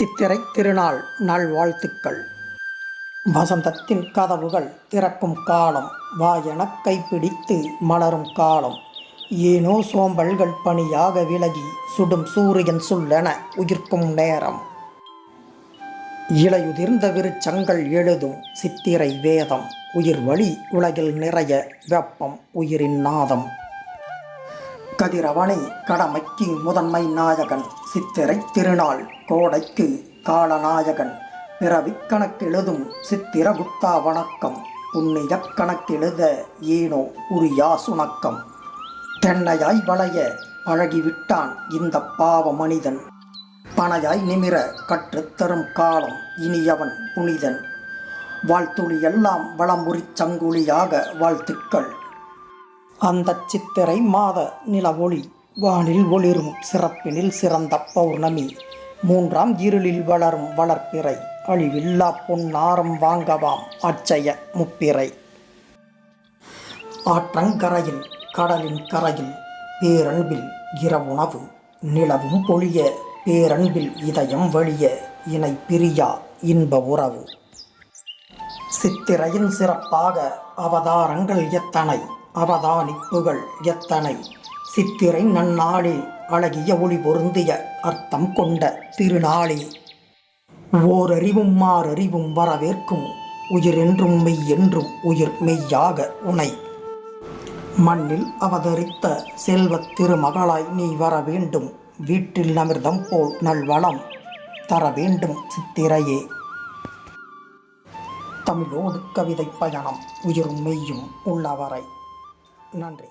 சித்திரை திருநாள் நல்வாழ்த்துக்கள். வசந்தத்தின் கதவுகள் திறக்கும் காலம் வா கைப்பிடித்து மலரும் காலம். ஏனோ சோம்பல்கள் பணியாக விலகி சுடும் சூரியன் சொல்லென உயிர்க்கும் நேரம். இலையுதிர்ந்த விருச்சங்கள் எழுதும் சித்திரை வேதம் உயிர் வழி உலகில் நிறைய வெப்பம் உயிரின் நாதம். கதிரவனை கடமைக்கு முதன்மை நாயகன் சித்திரை திருநாள் கோடைக்கு காலநாயகன். பிறவிக் கணக்கெழுதும் சித்திரகுப்தா வணக்கம். புண்ணியக் கணக்கெழுத ஏனோ உரியா சுணக்கம். தென்னையாய் வளைய பழகிவிட்டான் இந்த பாவ மனிதன். பனையாய் நிமிர கற்றுத்தரும் காலம் இனியவன் புனிதன். வாழ்த்துளி எல்லாம் வளமுறி சங்குழியாக வாழ்த்துக்கள் அந்த சித்திரை மாத நிலவொளி வானில் ஒளிரும் சிறப்பினில் சிறந்த பௌர்ணமி. மூன்றாம் இருளில் வளரும் வளர்ப்பிறை. அழிவில்லா பொன்னாரம் வாங்கவாம் அச்சய முப்பிறை. ஆற்றங்கரையில் கடலின் கரையில் பேரன்பில் இரவுணவு. நிலவும் பொழிய பேரன்பில் இதயம் வழிய இணை பிரியா இன்ப உறவு. சித்திரையின் சிறப்பாக அவதாரங்கள் எத்தனை? அவதானிப்புகள் எத்தனை? சித்திரை நன்னாளில் அழகிய ஒளி பொருந்திய அர்த்தம் கொண்ட திருநாளே. ஓரறிவும் மாறறிவும் வரவேற்கும் உயிரென்றும் மெய் என்றும் உயிர் மெய்யாக உனை. மண்ணில் அவதரித்த செல்வத் திருமகளாய் நீ வர வேண்டும் வீட்டில் அமிர்தம் போல் நல்வளம் தர வேண்டும் சித்திரையே. தமிழோடு கவிதை பயணம் உயிரும் மெய்யும் உள்ளவரை. நன்றி.